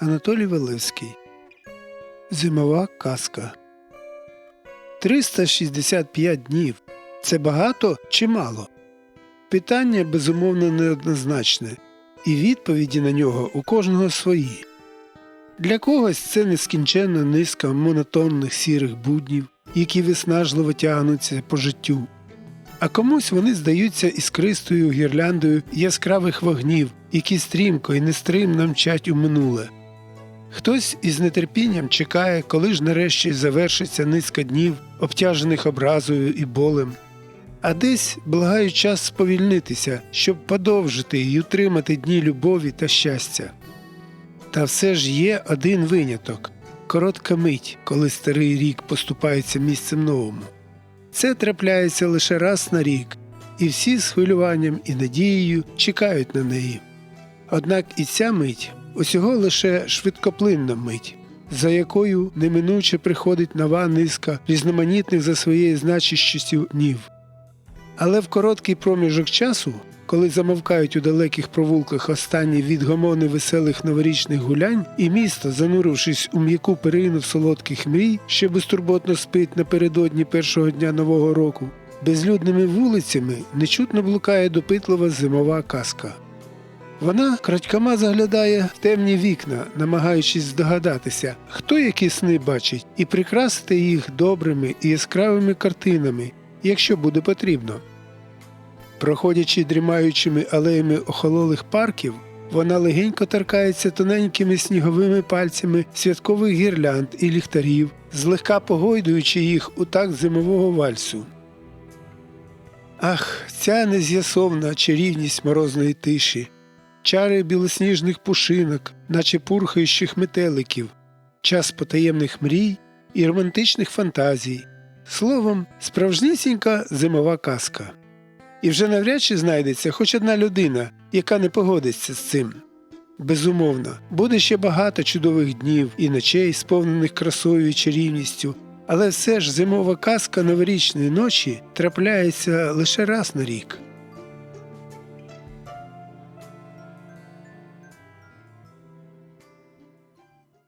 Анатолій Велевський. Зимова казка. 365 днів. Це багато чи мало? Питання безумовно неоднозначне, і відповіді на нього у кожного свої. Для когось це нескінченна низка монотонних сірих буднів, які виснажливо тягнуться по життю. А комусь вони здаються іскристою гірляндою яскравих вогнів, які стрімко і нестримно мчать у минуле. Хтось із нетерпінням чекає, коли ж нарешті завершиться низка днів, обтяжених образою і болем. А десь благають час сповільнитися, щоб подовжити і утримати дні любові та щастя. Та все ж є один виняток коротка мить, коли старий рік поступається місцем новому. Це трапляється лише раз на рік, і всі з хвилюванням і надією чекають на неї. Однак і ця мить усього лише швидкоплинна мить, за якою неминуче приходить нова низка різноманітних за своєю значущістю днів. Але в короткий проміжок часу, коли замовкають у далеких провулках останні відгомони веселих новорічних гулянь, і місто, занурившись у м'яку перину солодких мрій, що безтурботно спить напередодні першого дня нового року, безлюдними вулицями нечутно блукає допитлива зимова казка. Вона крадькома заглядає в темні вікна, намагаючись здогадатися, хто які сни бачить, і прикрасити їх добрими і яскравими картинами, якщо буде потрібно. Проходячи дрімаючими алеями охололих парків, вона легенько торкається тоненькими сніговими пальцями святкових гірлянд і ліхтарів, злегка погойдуючи їх у такт зимового вальсу. Ах, ця нез'ясовна чарівність морозної тиші, чари білосніжних пушинок, наче пурхаючих метеликів, час потаємних мрій і романтичних фантазій. Словом, справжнісінька зимова казка. І вже навряд чи знайдеться хоч одна людина, яка не погодиться з цим. Безумовно, буде ще багато чудових днів і ночей, сповнених красою і чарівністю, але все ж зимова казка новорічної ночі трапляється лише раз на рік.